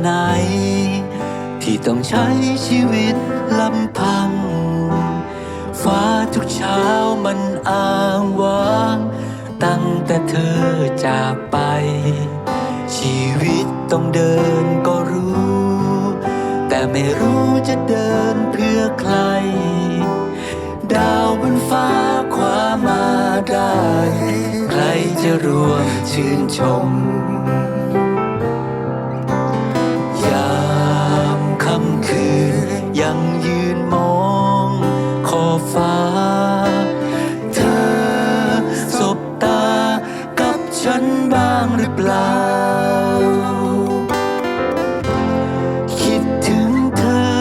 ไหน ที่ต้องใช้ชีวิตลำพัง ฟ้าทุกเช้ามันอ้างว้าง ตั้งแต่เธอจากไป ชีวิตต้องเดินก็รู้ แต่ไม่รู้จะเดินเพื่อใคร ดาวบนฟ้าคว้ามาได้ ใครจะร่วมชื่นชม นยังยืนมองขอบฟ้า เธอสบตากับฉันบ้างหรือเปล่า คิดถึงเธอ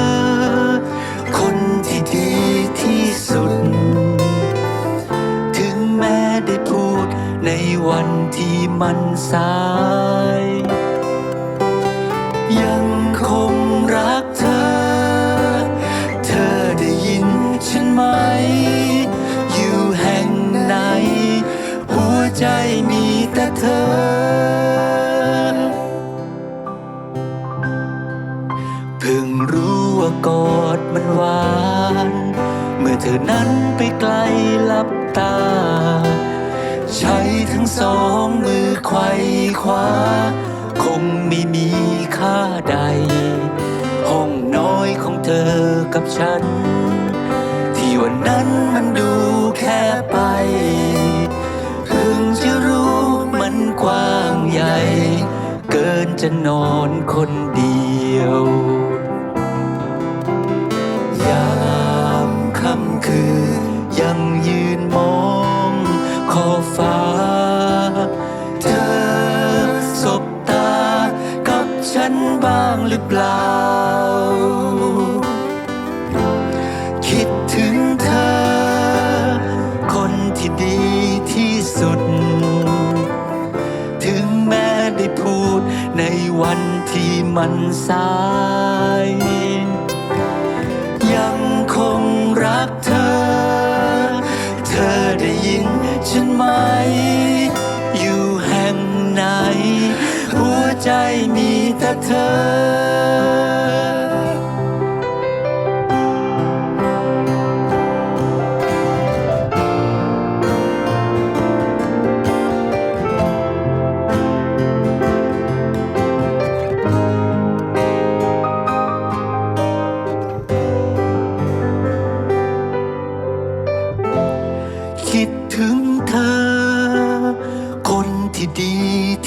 คนที่ดีที่สุด ถึงแม้ได้พูดในวันที่มันสาย ยังคง อเธอนั้นไปไกลหลับตา ใช้ทั้งสองมือไขว้คว้า คงไม่มีค่าใด ห้องน้อยของเธอกับฉัน ที่วันนั้นมันดูแค่ไปเพิ่งจะรู้มันกว้างใหญ่ เกินจะนอนคนเดียว ฉันบ้างหรือเปล่า คิดถึงเธอ คนที่ดีที่สุด ถึงแม้ได้พูดในวันที่มันสาย ยังคงรักเธอ เธอ คิดถึงเธอ คนที่ดี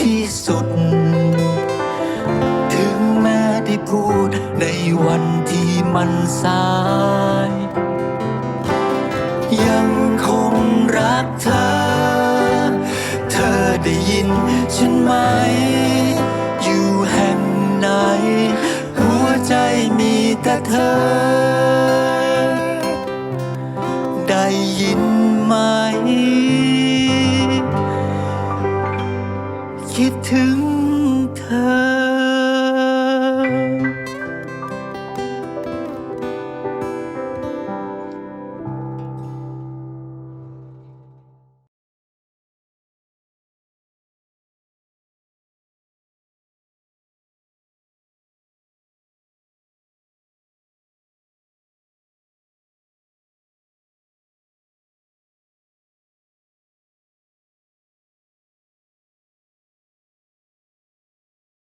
ที่สุด วันที่มันสาย ยังคงรักเธอ เธอได้ยินฉันไหม อยู่แห่งไหน หัวใจมีแต่เธอ ได้ยินไหม คิดถึงเธอ